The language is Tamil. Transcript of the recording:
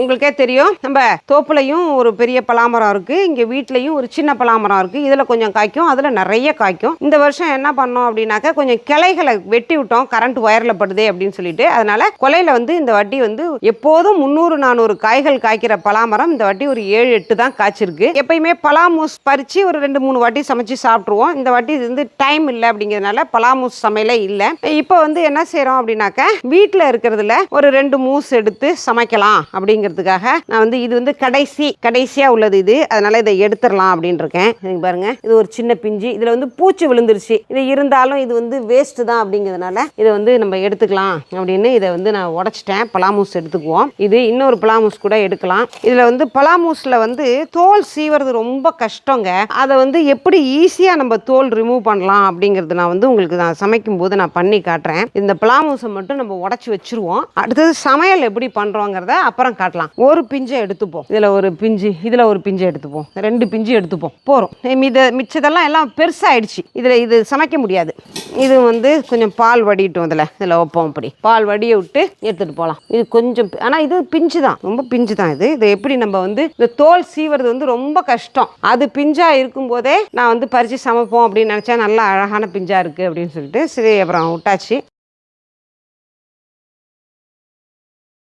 உங்களுக்கே தெரியும். நம்ம தோப்புலையும் ஒரு பெரிய பலாமரம் இருக்கு. இங்க வீட்லயும் ஒரு சின்ன பலாமரம் இருக்கு. இதுல கொஞ்சம் காய்க்கும். அதுல நிறைய காய்க்கும். இந்த வருஷம் என்ன பண்ணோம் அப்படின்னாக்கா கொஞ்சம் கிளைகளை வெட்டி விட்டோம். கரண்ட் ஒயர்ல படுதே அப்படின்னு சொல்லிட்டு. அதனால கொலையில வந்து இந்த வட்டி வந்து எப்போதும் முந்நூறு நானூறு காய்கள் காய்க்கிற பலாமரம் இந்த வாட்டி ஒரு ஏழு எட்டு தான் காய்ச்சிருக்கு. எப்பயுமே பலாமூஸ் பறிச்சு ஒரு ரெண்டு மூணு வாட்டி சமைச்சு சாப்பிட்ருவோம் இந்த வாட்டி இது வந்து டைம் இல்லை அப்படிங்கிறதுனால பலாமூஸ் சமையலே இல்லை. இப்போ வந்து என்ன செய்கிறோம் அப்படின்னாக்க வீட்டில் இருக்கிறதுல ஒரு ரெண்டு மூஸ் எடுத்து சமைக்கலாம் அப்படிங்கிறதுக்காக நான் வந்து இது வந்து கடைசி கடைசியாக உள்ளது இது. அதனால் இதை எடுத்துடலாம் அப்படின்னு இருக்கேன் இங்க பாருங்கள் இது ஒரு சின்ன பிஞ்சு. இதில் வந்து பூச்சி விழுந்துருச்சு. இது இருந்தாலும் இது வந்து வேஸ்ட்டு தான் அப்படிங்கிறதுனால இதை வந்து நம்ம எடுத்துக்கலாம் அப்படின்னு இதை வந்து நான் உடைச்சிட்டேன். பலாமூஸ் எடுத்துக்குவோம். இது இன்னொரு பலாமூஸ் கூட எடுக்கலாம். இதில் வந்து பலாமூஸில் வந்து தோல் சீவறது ரொம்ப கஷ்டங்க. அதை வந்து எப்படி ஈஸியாக நம்ம தோல் ரிமூவ் பண்ணலாம் அப்படிங்கிறது நான் வந்து உங்களுக்கு நான் சமைக்கும் போது நான் பண்ணி காட்டுறேன். இந்த பலாமூஸை மட்டும் நம்ம உடச்சி வச்சிருவோம். அடுத்தது சமையல் எப்படி பண்ணுறோங்கிறத அப்புறம் காட்டலாம். ஒரு பிஞ்சை எடுத்துப்போம். இதில் ஒரு பிஞ்சு இதில் ஒரு பிஞ்சை எடுத்துப்போம். ரெண்டு பிஞ்சு எடுத்துப்போம். போகிறோம் இதை மிச்சதெல்லாம் எல்லாம் பெருசாகிடுச்சு இதில் இது சமைக்க முடியாது. இது வந்து கொஞ்சம் பால் வடிட்டோம் இதில். இதில் வைப்போம் அப்படி. பால் வடிய விட்டு எடுத்துகிட்டு போகலாம். இது கொஞ்சம் ஆனால் இது பிஞ்சு தான். ரொம்ப பிஞ்சு தான் இது. இதை எப்படி நம்ம வந்து இந்த தோல் சீவுறது வந்து ரொம்ப கஷ்டம். அது பிஞ்சாக இருக்கும்போதே நான் வந்து பறித்து சமைப்போம் அப்படின்னு நினச்சா நல்லா அழகான பிஞ்சாக இருக்குது அப்படின்னு சொல்லிட்டு சரி அப்புறம் விட்டாச்சு.